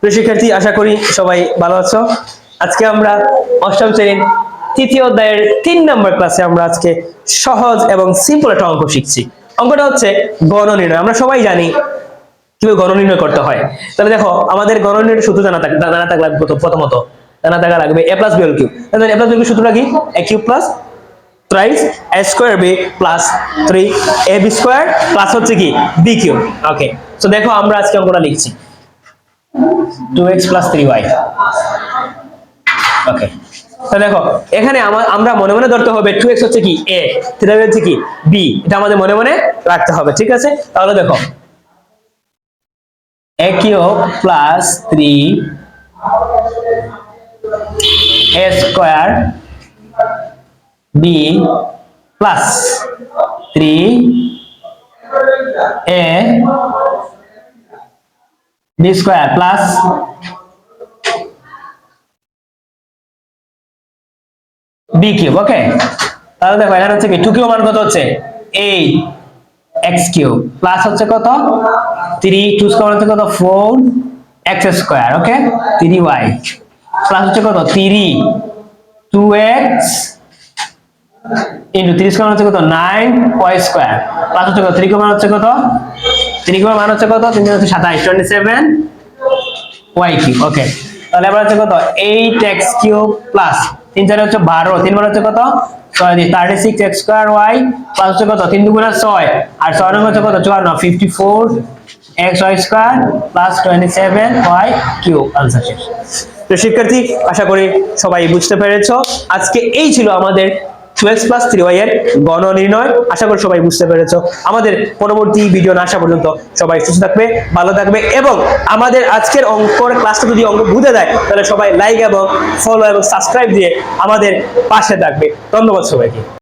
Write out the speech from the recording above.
প্রিয় শিক্ষার্থী, আশা করি সবাই ভালো আছো। আজকে আমরা অষ্টম শ্রেণির তৃতীয় অধ্যায়ের তিন নম্বর ক্লাসে আমরা আজকে সহজ এবং সিম্পল একটা অঙ্ক শিখছি। অঙ্কটা হচ্ছে গণ নির্ণয়। আমরা সবাই জানি কীভাবে গণ নির্ণয় করতে হয়। তাহলে দেখো, আমাদের গণ নির্ণয় সূত্র জানা থাক জানা থাকা লাগবে প্রথমত। জানা থাকা লাগবে A plus B whole cube A plus B সূত্রটা কি? A cube plus thrice A square B plus three A B square plus হচ্ছে কি? বি কিউব ওকে তো দেখো আমরা আজকে অঙ্কটা লিখছি। Two X plus three Y okay তো দেখো, এখানে আমরা মনে মনে ধরতে হবে টু এক্স হচ্ছে কি এ থ্রি হচ্ছে কি বি এটা আমাদের মনে মনে রাখতে হবে, ঠিক আছে? তাহলে দেখো A cube plus three A square B plus three A B square plus B cube okay তাহলে দেখো, এখানে হচ্ছে কি টু কিউব মান কত হচ্ছে? এইট এক্স কিউব প্লাস হচ্ছে কত? থ্রি টু স্কোয়ার হচ্ছে কত? Four X square okay three Y plus হচ্ছে কত? Three two X into three হচ্ছে কত? নাইন ওয়াই স্কোয়ার প্লাস হচ্ছে কত? থ্রি কিউব মান হচ্ছে কত? থ্রি কিউব মান হচ্ছে কত? তিন হচ্ছে সাতাইশ twenty seven Y cube okay তাহলে এবার হচ্ছে কত? এইট এক্স কিউব প্লাস তিন চার হচ্ছে বারো, তিন বার হচ্ছে কত? ছয় দিয়ে thirty six X square Y plus হচ্ছে কত? তিন দুগুণা ছয়। আর ছয় নং হচ্ছে কত? চুয়ান্ন fifty four X Y square plus twenty seven Y cube answer শেষ। তো শিক্ষার্থী, আশা করি সবাই বুঝতে পেরেছ। আজকে এই ছিল আমাদের টু এক্স থ্রি ওয়াই এর গণ নির্ণয় আশা করি সবাই বুঝতে পেরেছ। আমাদের পরবর্তী ভিডিও না আসা পর্যন্ত সবাই সুস্থ থাকবে, ভালো থাকবে এবং আমাদের আজকের অঙ্কর ক্লাসটা যদি অঙ্ক বুঝে দেয় তাহলে সবাই লাইক এবং ফলো এবং সাবস্ক্রাইব দিয়ে আমাদের পাশে থাকবে। ধন্যবাদ সবাইকে।